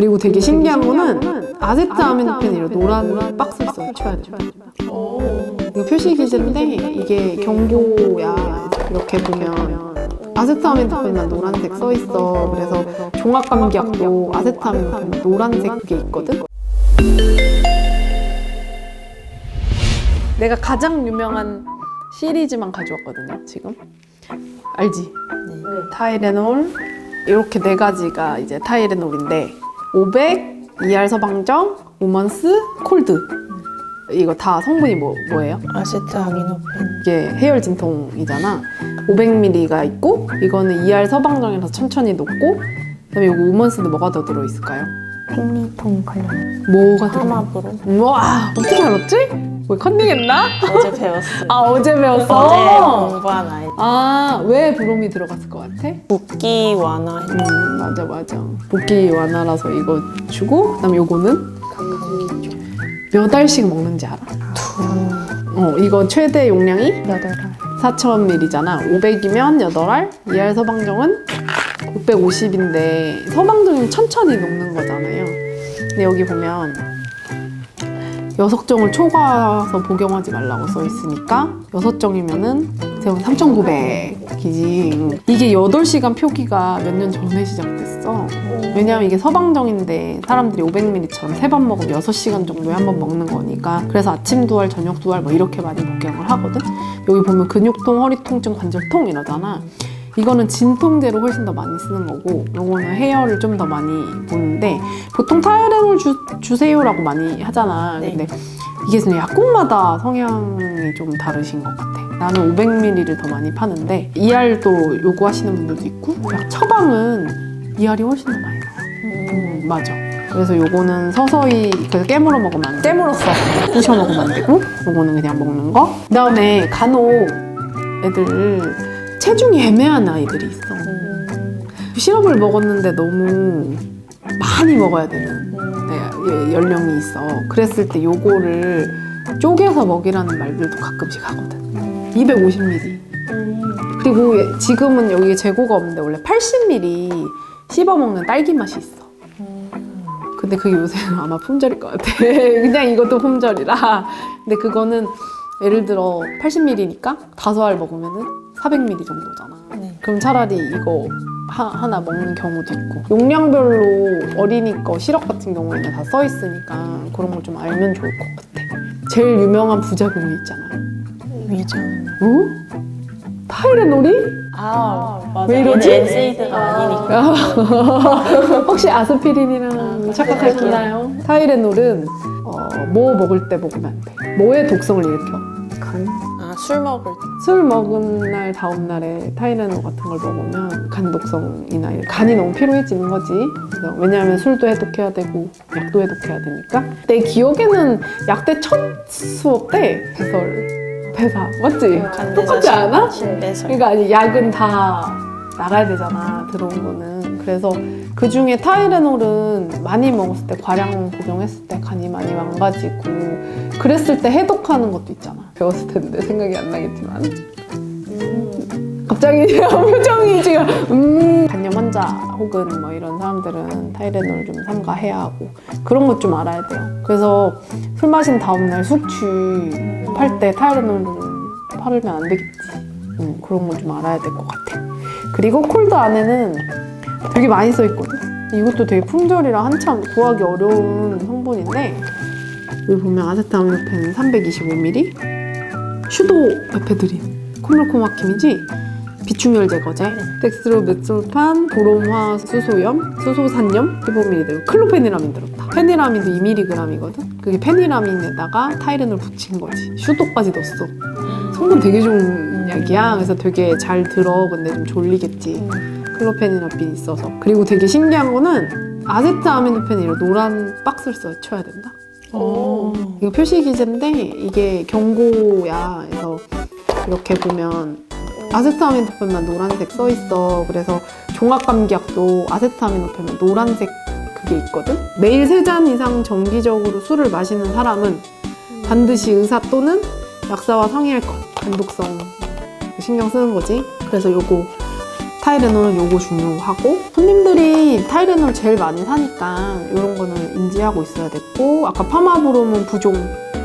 그리고 되게 신기한 거는 아세트 아미노펜이라 노란 박스를 써줘야 돼. 이거 표시 기준인데 이게 경고야. 이렇게 보면 아세트아미노펜만 노란색 써 있어. 그래서 종합 감기약도 아세트아미노펜 노란색 그게 있거든. 내가 가장 유명한 시리즈만 가져왔거든요. 지금 알지? 타이레놀 이렇게 네 가지가 이제 타이레놀인데 500, ER 서방정, 오먼스, 콜드 이거 다 성분이 뭐, 뭐예요? 아세트 아미노펜. 이게 해열 진통이잖아 500ml가 있고 이거는 ER 서방정이라서 천천히 녹고 그다음에 이거 오먼스는 뭐가 더 들어있을까요? 생리통 관련. 뭐가 들어? 화마브로. 와 어떻게 알았지? 뭐 컨닝했나? 어제 배웠어요. 아 어제 어제 배웠어? 공부한 아이. 아왜 브롬이 들어갔을 것 같아? 붓기 완화. 음 맞아 맞아 복기 완화라서 이거 주고 그다음 에 요거는 몇 알씩 먹는지 알아? 어 이거 최대 용량이 여덟 알. 4,000ml잖아 500이면 8알 2알 서방정은 650인데 서방정은 천천히 녹는 거잖아요 근데 여기 보면 여섯 정을 초과해서 복용하지 말라고 써 있으니까 여섯 정이면은 세운 3,900이지. 이게 8시간 표기가 몇 년 전에 시작됐어. 왜냐면 이게 서방정인데 사람들이 500ml처럼 세 번 먹으면 6시간 정도에 한 번 먹는 거니까. 그래서 아침 두 알, 저녁 두 알 뭐 이렇게 많이 복용을 하거든. 여기 보면 근육통, 허리 통증, 관절통 이러잖아. 이거는 진통제로 훨씬 더 많이 쓰는 거고 요거는 해열을 좀더 많이 보는데 보통 타이레놀 주, 주세요라고 많이 하잖아. 네. 근데 이게 그냥 약국마다 성향이 좀 다르신 것 같아. 나는 500ml를 더 많이 파는데 ER도 요구하시는 분들도 있고 약 처방은 ER이 훨씬 더 많이 나와. 음, 맞아. 그래서 요거는 서서히 그래서 깨물어 먹으면 안 돼. 깨물었어. 부셔 먹으면 안 되고 요거는 그냥 먹는 거. 그다음에 간혹 애들 체중이 애매한 아이들이 있어. 시럽을 먹었는데 너무 많이 먹어야 되는 네, 예, 연령이 있어. 그랬을 때 요거를 쪼개서 먹이라는 말들도 가끔씩 하거든. 250ml 그리고 예- 지금은 여기에 재고가 없는데 원래 80ml 씹어 먹는 딸기 맛이 있어. 근데 그게 요새는 아마 품절일 것 같아. 그냥 이것도 품절이라. 근데 그거는 예를 들어 80ml니까 다섯 알 먹으면은 400ml 정도잖아. 네. 그럼 차라리 이거 하, 나 먹는 경우도 있고 용량별로 어린이 거 시럽 같은 경우에는 다 써 있으니까 그런 걸 좀 알면 좋을 것 같아. 제일 유명한 부작용이 있잖아. 위장. 어? 타이레놀이? 아, 맞아. 왜 이러지? 아니니까. 혹시 아스피린이랑 착각하셨나요? 타이레놀은 어, 뭐 먹을 때 먹으면 안 돼. 뭐의 독성을 일으켜? 간. 아, 술 먹을 때. 술 먹은 날 다음 날에 타이레놀 같은 걸 먹으면 간 독성이나 간이 너무 피로해지는 거지. 그래서 왜냐하면 술도 해독해야 되고 약도 해독해야 되니까. 내 기억에는 약대 첫 수업 때 배설, 배사 맞지? 똑같지 않아? 신배설. 그러니까 아니 약은 다 나가야 되잖아 들어온 거는 그래서 그 중에 타이레놀은 많이 먹었을 때 과량 복용했을 때 간이 많이 망가지고 그랬을 때 해독하는 것도 있잖아. 배웠을 텐데 생각이 안 나겠지만. 갑자기 표정이 지금 음. 간염 환자 혹은 뭐 이런 사람들은 타이레놀 좀 삼가해야 하고 그런 것 좀 알아야 돼요. 그래서 술 마신 다음날 숙취할 때 타이레놀을 팔으면 안 되겠지. 음, 그런 걸 좀 알아야 될 것 같아. 그리고 콜드 안에는 되게 많이 써 있거든 이것도 되게 품절이라 한참 구하기 어려운 성분인데 여기 보면 아세트아미노펜 325ml 슈도 에페드린 콜로코마킴이지 비충혈 제거제, 덱스로메솔판, 보롬화 수소염, 수소산염 15ml, 클로페니라민 들었다. 페니라민도 2mg이거든. 그게 페니라민에다가 타이레놀 붙인 거지. 슈도까지 넣었어. 성분 되게 좋은 약이야. 그래서 되게 잘 들어. 근데 좀 졸리겠지. 클로페니라빈 있어서. 그리고 되게 신기한 거는 아세트 아미노펜이라 노란 박스를 써 쳐야 된다. 오. 이거 표시 기제인데 이게 경고야. 그래서 이렇게 보면 아세트아미노펜만 노란색 써 있어. 그래서 종합 감기약도 아세트아미노펜만 노란색 그게 있거든. 매일 세 잔 이상 정기적으로 술을 마시는 사람은 반드시 의사 또는 약사와 상의할 것. 단독성 신경 쓰는 거지. 그래서 요거 타이레놀은 요거 중요하고 손님들이 타이레놀 제일 많이 사니까 이런 거는 인지하고 있어야 됐고 아까 파마브롬은 부종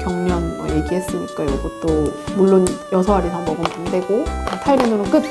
경련 뭐 얘기했으니까 이것도 물론 여섯 알 이상 먹으면 안 되고 타이레놀은 끝